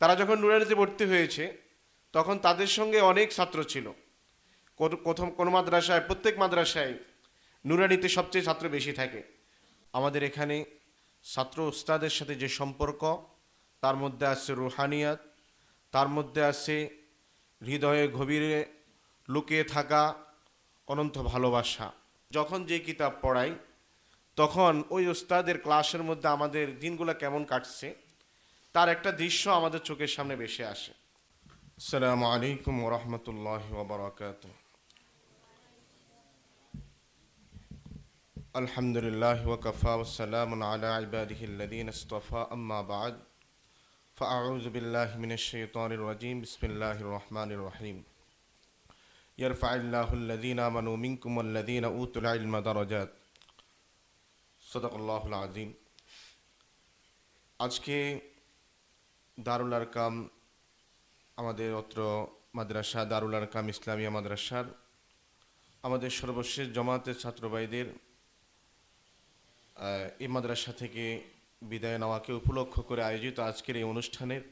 তারা যখন নুরানিতে ভর্তি হয়েছে, তখন তাদের সঙ্গে অনেক ছাত্র ছিল। প্রথম কোনো মাদ্রাসায়, প্রত্যেক মাদ্রাসায় নুরানিতে সবচেয়ে ছাত্র বেশি থাকে। আমাদের এখানে ছাত্র উস্তাদের সাথে যে সম্পর্ক, তার মধ্যে আছে রুহানিয়াত, তার মধ্যে আছে হৃদয়ে গভীরে লুকিয়ে থাকা, অনন্ত ভালোবাসা। যখন যে কিতাব পড়াই, তখন ওই উস্তাদের ক্লাসের মধ্যে আমাদের দিনগুলো কেমন কাটছে তার একটা দৃশ্য আমাদের চোখের সামনে ভেসে আসে আসসালামু আলাইকুম ওরহমতুল্লাহ ওবরাকাত আলহামদুলিল্লাহ ওকফা ওসালাম আলা ইবাদিহিল্লাদিন ইস্তফা আম্মা বাদ فأعوذ بالله من الشيطان الرجيم بسم الله الرحمن الرحيم يرفع الله الذين آمنوا منكم والذين أوتوا العلم درجات صدق الله العظيم আজকে দারুল আরকাম আমাদের অত্র মাদ্রাসা দারুল আরকাম ইসলামিয়া মাদ্রাসার আমাদের সর্বশেষ জমাতের ছাত্রভাইদের আহ, এই মাদ্রাসা থেকে বিদায় নেওয়াকে উপলক্ষ করে আয়োজিত আজকের এই অনুষ্ঠানের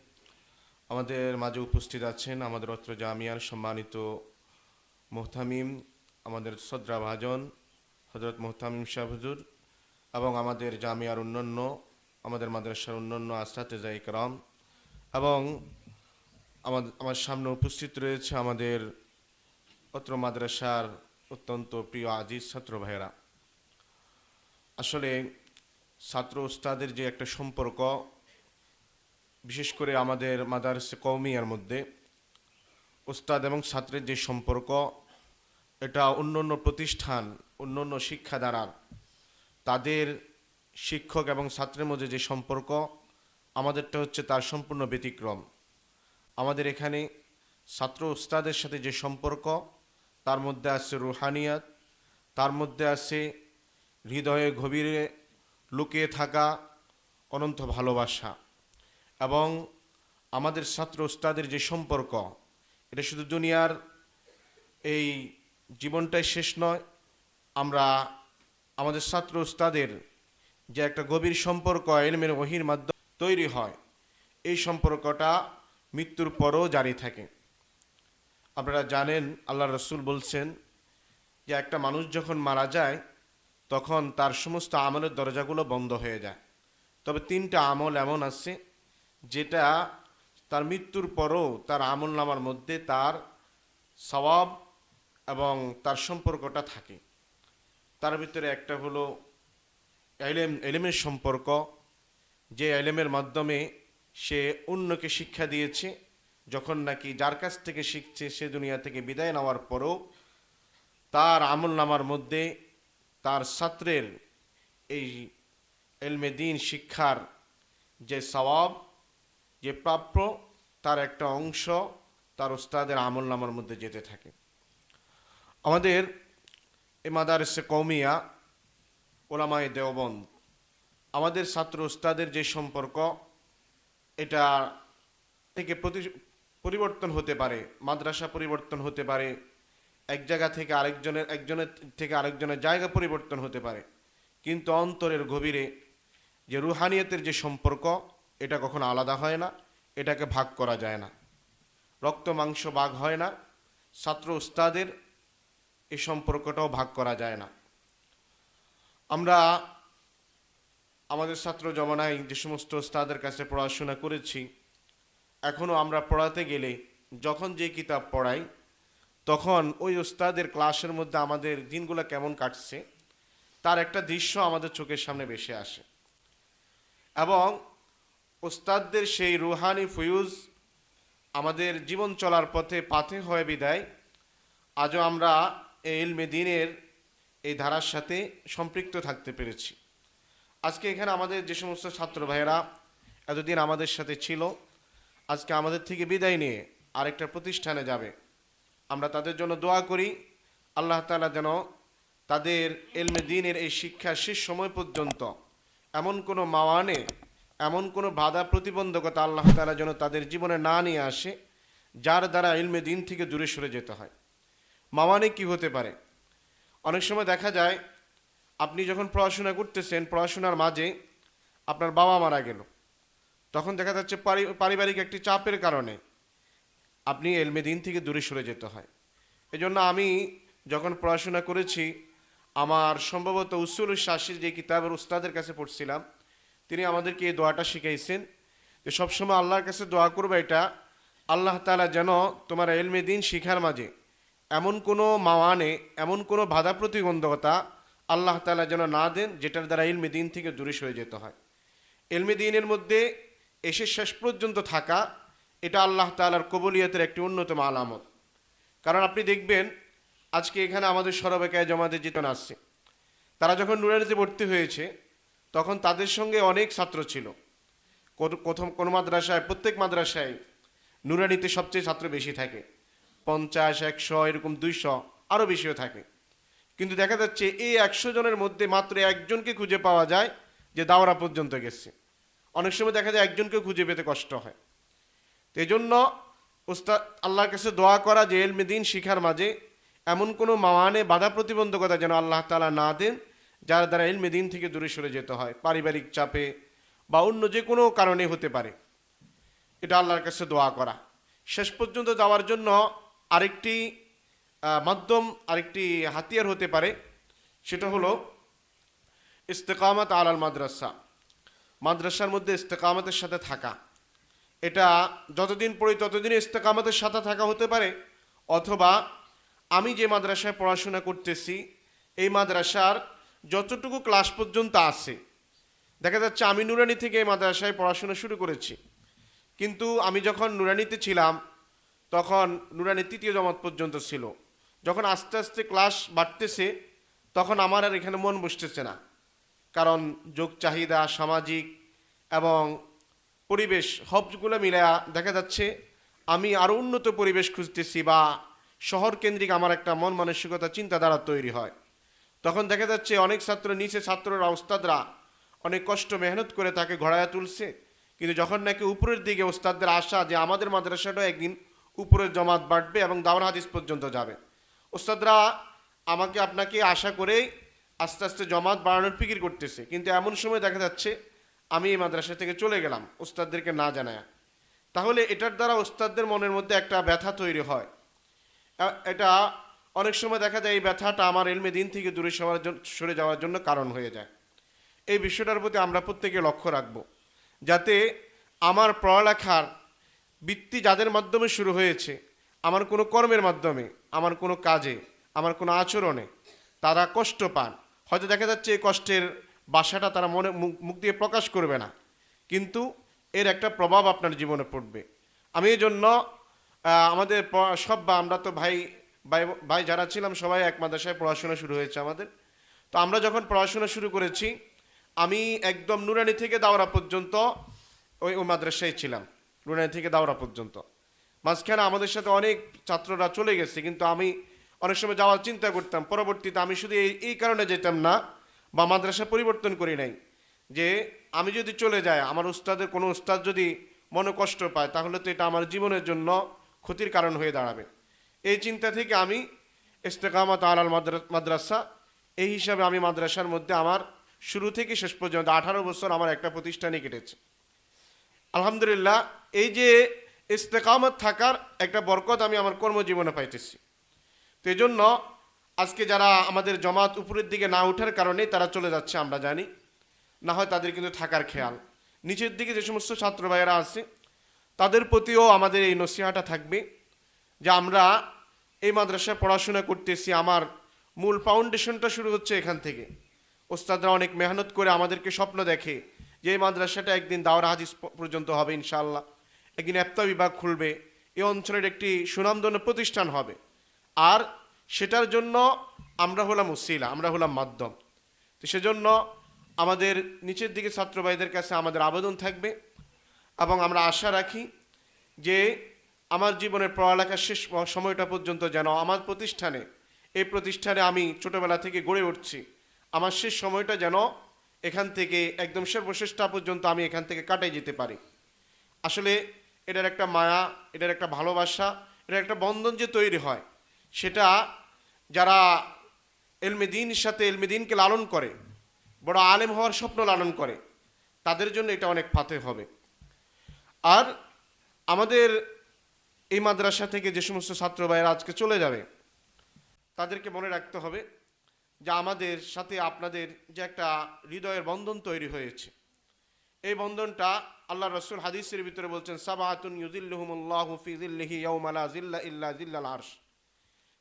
আমাদের মাঝে উপস্থিত আছেন আমাদের অত্র জামিয়ার সম্মানিত মোহতামিম আমাদের সদ্রা ভাজন হজরত মোহতামিম শাহ হুজুর এবং আমাদের জামিয়ার অন্যান্য আমাদের মাদ্রাসার অন্যান্য আস্তাতে জাইকরাম এবং আমাদের আমার সামনে উপস্থিত রয়েছে আমাদের অত্র মাদ্রাসার অত্যন্ত প্রিয় আজিজ ছাত্র ভাইয়েরা। আসলে ছাত্র ওস্তাদের যে একটা সম্পর্ক, বিশেষ করে আমাদের মাদারস কৌমিয়ার মধ্যে, ওস্তাদ এবং ছাত্রের যে সম্পর্ক, এটা অন্য অন্য প্রতিষ্ঠান, অন্য অন্য শিক্ষাধারার তাদের শিক্ষক এবং ছাত্রের মধ্যে যে সম্পর্ক আমাদেরটা হচ্ছে তার সম্পূর্ণ ব্যতিক্রম। আমাদের এখানে ছাত্র উস্তাদের সাথে যে সম্পর্ক, তার মধ্যে আছে রুহানিয়াত, তার মধ্যে আছে হৃদয়ে গভীরে লুকিয়ে থাকা অনন্ত ভালোবাসা এবং আমাদের ছাত্র উস্তাদের যে সম্পর্ক, এটা শুধু দুনিয়ার এই জীবনটাই শেষ নয়, আমরা আমাদের ছাত্র উস্তাদের যে একটা গভীর সম্পর্ক, এলমের ওহির মাধ্যমে তৈরি হয়। এই সম্পর্কটা মৃত্যুর পরও জারি থাকে। আপনারা জানেন, আল্লাহ রসুল বলছেন যে একটা মানুষ যখন মারা যায়, তখন তার সমস্ত আমলের দরজাগুলো বন্ধ হয়ে যায়। তবে তিনটা আমল এমন আছে, যেটা তার মৃত্যুর পরও তার আমল নামার মধ্যে তার সওয়াব এবং তার সম্পর্কটা থাকে। তার ভিতরে একটা হলো এলেম, এলেমের সম্পর্ক যে এলেমের মাধ্যমে সে অন্যকে শিক্ষা দিয়েছে, যখন নাকি যার কাছ থেকে শিখছে সে দুনিয়া থেকে বিদায় নেওয়ার পরও তার আমল নামার মধ্যে তার ছাত্রের এই এলমে দিন শিক্ষার যে সওয়াব, যে প্রাপ্য, তার একটা অংশ তার ওস্তাদের আমল নামার মধ্যে যেতে থাকে। আমাদের এ মাদারসে কৌমিয়া ওলামায় দেওবন্দ আমাদের ছাত্র ওস্তাদের যে সম্পর্ক, এটা থেকে প্রতি, পরিবর্তন হতে পারে, মাদ্রাসা পরিবর্তন হতে পারে, এক জায়গা থেকে আরেকজনের, একজনের থেকে আরেকজনের জায়গা পরিবর্তন হতে পারে। কিন্তু অন্তরের গভীরে যে রুহানিয়তের যে সম্পর্ক, এটা কখনো আলাদা হয় না, এটাকে ভাগ করা যায় না। রক্ত, মাংস ভাগ হয় না, ছাত্র উস্তাদের এই সম্পর্কটাও ভাগ করা যায় না। আমরা আমাদের ছাত্র জমানায় যে সমস্ত উস্তাদের কাছে পড়াশোনা করেছি এখনও আমরা পড়াতে গেলে যখন যে কিতাব পড়াই, তখন ওই ওস্তাদের ক্লাসের মধ্যে আমাদের দিনগুলো কেমন কাটছে, তার একটা দৃশ্য আমাদের চোখের সামনে ভেসে আসে। এবং ওস্তাদদের সেই রুহানি ফুয়ুজ আমাদের জীবন চলার পথে পাথে হয়ে বিদায়, আজও আমরা এই ইলমে দিনের এই ধারার সাথে সম্পৃক্ত থাকতে পেরেছি। আজকে এখানে আমাদের যে সমস্ত ছাত্র ভাইয়েরা এতদিন আমাদের সাথে ছিল, আজকে আমাদের থেকে বিদায় নিয়ে আরেকটা প্রতিষ্ঠানে যাবে। আমরা তাদের জন্য দোয়া করি, আল্লাহ তাআলা যেন তাদের এলমে দিনের এই শিক্ষা শেষ সময় পর্যন্ত এমন কোনো মাওয়ানে, এমন কোনো বাধা প্রতিবন্ধকতা আল্লাহ তাআলা যেন তাদের জীবনে না নিয়ে আসে, যার দ্বারা ইলমে দিন থেকে দূরে সরে যেতে হয়। মাওয়ানে কি হতে পারে? অনেক সময় দেখা যায় আপনি যখন পড়াশোনা করতেছেন, পড়াশোনার মাঝে আপনার বাবা মারা গেল। তখন দেখা যাচ্ছে পারিবারিক একটি চাপের কারণে আপনি এলমে দিন থেকে দূরে সরে যেতে হয়। এজন্য আমি যখন পড়াশোনা করেছি, আমার সম্ভবত উসুল শাসির যে কিতাবের উস্তাদের কাছে পড়ছিলাম, তিনি আমাদেরকে এই দোয়াটা শিখাইছেন যে, সবসময় আল্লাহর কাছে দোয়া করবে এটা, আল্লাহ তাআলা যেন তোমার এলমে দিন শিখার মাঝে এমন কোনো মাওয়ানে, এমন কোনো বাধা প্রতিবন্ধকতা আল্লাহ তালা যেন না দেন, যেটার দ্বারা এলমে দিন থেকে দূরে সরে যেতে হয়। এলমে দিনের মধ্যে এসে শেষ পর্যন্ত থাকা, এটা আল্লাহ তাআলার কবুলিয়তের একটি অন্যতম আলামত। কারণ আপনি দেখবেন, আজকে এখানে আমাদের সরবেকায় জমাতে জিতন আসছে, তারা যখন নুরানিতে ভর্তি হয়েছে, তখন তাদের সঙ্গে অনেক ছাত্র ছিল। প্রথম কোন মাদ্রাসায়, প্রত্যেক মাদ্রাসায় নুরানিতে সবচেয়ে ছাত্র বেশি থাকে। পঞ্চাশ, একশো, এরকম দুইশো আরও বেশিও থাকে। কিন্তু দেখা যাচ্ছে এই একশো জনের মধ্যে মাত্র একজনকে খুঁজে পাওয়া যায় যে দাওরা পর্যন্ত গেছে। অনেক সময় দেখা যায় একজনকে খুঁজে পেতে কষ্ট হয়। তো এই জন্য উস্তাদ আল্লাহর কাছে দোয়া করা যে এলমে দিন শিখার মাঝে এমন কোনো মাওয়ানে বাধা প্রতিবন্ধকতা যেন আল্লাহ তালা না দেন, যার দ্বারা এলমে দিন থেকে দূরে সরে যেতে হয়, পারিবারিক চাপে বা অন্য যে কোনো কারণে হতে পারে। এটা আল্লাহর কাছে দোয়া করা। শেষ পর্যন্ত যাওয়ার জন্য আরেকটি মাধ্যম আরেকটি হাতিয়ার হতে পারে। সেটা হলো ইস্তেকামাত আলাল মাদ্রাসা। মাদ্রাসার মধ্যে ইস্তেকামতের সাথে থাকা। এটা যতদিন পড়ি ততদিন ইস্তেকামতের সাথে থাকা হতে পারে, অথবা আমি যে মাদ্রাসায় পড়াশোনা করতেছি, এই মাদ্রাসার যতটুকু ক্লাস পর্যন্ত আছে, দেখা যাচ্ছে আমি নুরানি থেকে এই মাদ্রাসায় পড়াশোনা শুরু করেছি। কিন্তু আমি যখন নুরানিতে ছিলাম, তখন নুরানি তৃতীয় জমাত পর্যন্ত ছিল। যখন আস্তে আস্তে ক্লাস বাড়তেছে, তখন আমার আর এখানে মন বসতেছে না। কারণ যোগ, চাহিদা, সামাজিক এবং পরিবেশ সবগুলো মিলায়া দেখা যাচ্ছে, আমি আরও উন্নত পরিবেশ খুঁজতেছি বা শহর কেন্দ্রিক আমার একটা মন মানসিকতা, চিন্তাধারা তৈরি হয়। তখন দেখা যাচ্ছে অনেক ছাত্র, নিচে ছাত্ররা, ওস্তাদরা অনেক কষ্ট, মেহনত করে তাকে ঘোড়ায় তুলছে। কিন্তু যখন নাকি উপরের দিকে ওস্তাদদের আশা যে আমাদের মাদ্রাসাটাও একদিন উপরের জমাত বাড়বে এবং দাওর হাদিস পর্যন্ত যাবে ওস্তাদরা আমাকে আপনাকে আশা করেই আস্তে আস্তে জমাত বাড়ানোর ফিকির করতেছে। কিন্তু এমন সময় দেখা যাচ্ছে, আমি এই মাদ্রাসা থেকে চলে গেলাম, ওস্তাদদেরকে না জানায়। তাহলে এটার দ্বারা ওস্তাদদের মনের মধ্যে একটা ব্যথা তৈরি হয়। এটা অনেক সময় দেখা যায় এই ব্যথাটা আমার এলমে দিন থেকে দূরে জন্য সরে যাওয়ার জন্য কারণ হয়ে যায়। এই বিষয়টার প্রতি আমরা প্রত্যেকে লক্ষ্য রাখব, যাতে আমার পড়ালেখার বৃত্তি যাদের মাধ্যমে শুরু হয়েছে আমার কোনো কর্মের মাধ্যমে, আমার কোনো কাজে, আমার কোনো আচরণে তারা কষ্ট পান। হয়তো দেখা যাচ্ছে এই কষ্টের বাসাটা তারা মনে মুখ- দিয়ে প্রকাশ করবে না। কিন্তু এর একটা প্রভাব আপনার জীবনে পড়বে। আমি এই জন্য আমাদের সব বা, আমরা তো ভাই ভাই ভাই যারা ছিলাম সবাই এক মাদ্রাসায় পড়াশোনা শুরু হয়েছে আমাদের। তো আমরা যখন পড়াশোনা শুরু করেছি, আমি একদম নুরানি থেকে দাওরা পর্যন্ত ওই ওই মাদ্রাসায় ছিলাম। নুরানি থেকে দাওরা পর্যন্ত। মাঝখানে আমাদের সাথে অনেক ছাত্ররা চলে গেছে, কিন্তু আমি অনেক সময় যাওয়ার চিন্তা করতাম। পরবর্তীতে আমি শুধু এই এই কারণে যেতাম না, বা মাদ্রাসা পরিবর্তন করি নাই। যে আমি যদি চলে যাই, আমার উস্তাদের, কোনো উস্তাদ যদি মনে কষ্ট পায়, তাহলে তো এটা আমার জীবনের জন্য ক্ষতির কারণ হয়ে দাঁড়াবে। এই চিন্তা থেকে আমি ইস্তেকামাত আলাল মাদ্রা- মাদ্রাসা, এই হিসাবে আমি মাদ্রাসার মধ্যে আমার শুরু থেকে শেষ পর্যন্ত আঠারো বছর আমার একটা প্রতিষ্ঠানে কেটেছে। আলহামদুলিল্লাহ, এই যে ইস্তেকামত থাকার একটা বরকত আমি আমার কর্মজীবনে পাইতেছি। তো এই জন্য আজকে যারা আমাদের জমাত উপরের দিকে না ওঠার কারণে তারা চলে যাচ্ছে, আমরা জানি। না হয় তাদের কিন্তু থাকার খেয়াল। নিচের দিকে যে সমস্ত ছাত্র ভাইয়েরা আছে, তাদের প্রতিও আমাদের এই নসিহাটা থাকবে যে আমরা এই মাদ্রাসায় পড়াশোনা করতেছি, আমার মূল ফাউন্ডেশনটা শুরু হচ্ছে এখান থেকে। ওস্তাদরা অনেক মেহনত করে আমাদেরকে স্বপ্ন দেখে যে এই মাদ্রাসাটা একদিন দাওরা হাদিস পর্যন্ত হবে ইনশাআল্লাহ। একদিন এপ্তা বিভাগ খুলবে এই অঞ্চলের একটি সুনামধন্য প্রতিষ্ঠান হবে। আর সেটার জন্য আমরা হলাম উসিলা, আমরা হলাম মাধ্যম। তো সেজন্য আমাদের নিচের দিকে ছাত্র ভাইদের কাছে আমাদের আবেদন থাকবে এবং আমরা আশা রাখি যে আমার জীবনের পড়ালেখার শেষ সময়টা পর্যন্ত যেন আমার প্রতিষ্ঠানে, এই প্রতিষ্ঠানে আমি ছোটোবেলা থেকে গড়ে উঠছি, আমার শেষ সময়টা যেন এখান থেকে একদম সর্বশেষটা পর্যন্ত আমি এখান থেকে কাটাই যেতে পারি। আসলে এটার একটা মায়া, এটার একটা ভালোবাসা, এটার একটা বন্ধন যে তৈরি হয়, সেটা যারা এলমেদিনের সাথে এলমেদিনকে লালন করে, বড় আলেম হওয়ার স্বপ্ন লালন করে, তাদের জন্য এটা অনেক ফাতে হবে। আর আমাদের এই মাদ্রাসা থেকে যে সমস্ত ছাত্র ভাইয়েরা আজকে চলে যাবে, তাদেরকে মনে রাখতে হবে যে আমাদের সাথে আপনাদের যে একটা হৃদয়ের বন্ধন তৈরি হয়েছে। এই বন্ধনটা আল্লাহ রসুল হাদিসের ভিতরে বলছেন, সাবাহাতুন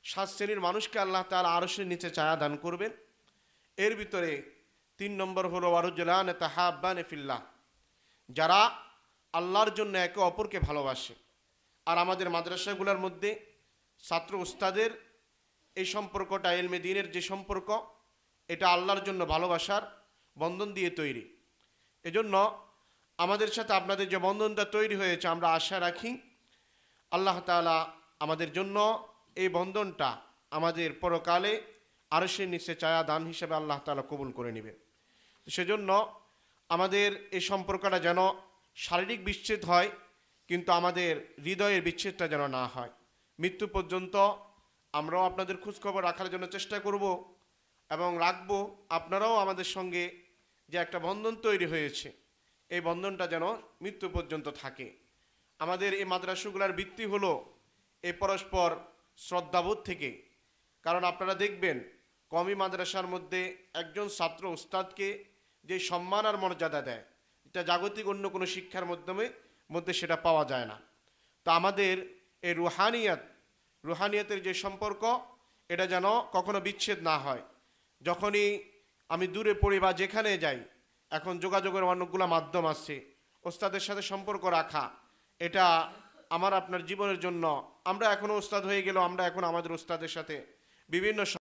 সাত শ্রেণির মানুষকে আল্লাহ তার আরশের নিচে ছায়া দান করবেন। এর ভিতরে তিন নম্বর হলো ওয়ারুজ্জালান তাহাব্বান ফিল্লাহ। যারা আল্লাহর জন্য একে অপরকে ভালোবাসে। আর আমাদের মাদ্রাসাগুলোর মধ্যে ছাত্র উস্তাদের এই সম্পর্কটা, এলমে দিনের যে সম্পর্ক, এটা আল্লাহর জন্য ভালোবাসার বন্ধন দিয়ে তৈরি। এজন্য আমাদের সাথে আপনাদের যে বন্ধনটা তৈরি হয়েছে, আমরা আশা রাখি আল্লাহ তাআলা আমাদের জন্য এই বন্ধনটা আমাদের পরকালে আরশের নিচে চায়া দান হিসেবে আল্লাহ তাআলা কবুল করে নেবে। সেজন্য আমাদের এই সম্পর্কটা যেন শারীরিক বিচ্ছেদ হয়, কিন্তু আমাদের হৃদয়ের বিচ্ছেদটা যেন না হয়। মৃত্যু পর্যন্ত আমরাও আপনাদের খোঁজখবর রাখার জন্য চেষ্টা করব এবং রাখব, আপনারাও আমাদের সঙ্গে যে একটা বন্ধন তৈরি হয়েছে। এই বন্ধনটা যেন মৃত্যু পর্যন্ত থাকে। আমাদের এই মাদ্রাসাগুলার ভিত্তি হলো এই পরস্পর শ্রদ্ধাবোধ থেকে। কারণ আপনারা দেখবেন কমি মাদ্রাসার মধ্যে একজন ছাত্র উস্তাদকে যে সম্মান আর মর্যাদা দেয়, এটা জাগতিক অন্য কোনো শিক্ষার মাধ্যমে, মধ্যে সেটা পাওয়া যায় না। তো আমাদের এই রুহানিয়াত, রুহানিয়াতের যে সম্পর্ক, এটা যেন কখনো বিচ্ছেদ না হয়। যখনই আমি দূরে পড়ি বা যেখানে যাই, এখন যোগাযোগের অনেকগুলো মাধ্যম আছে, ওস্তাদের সাথে সম্পর্ক রাখা, এটা আমার আপনার জীবনের জন্য, আমরা এখনও ওস্তাদ হয়ে গেল আমরা এখন আমাদের ওস্তাদের সাথে বিভিন্ন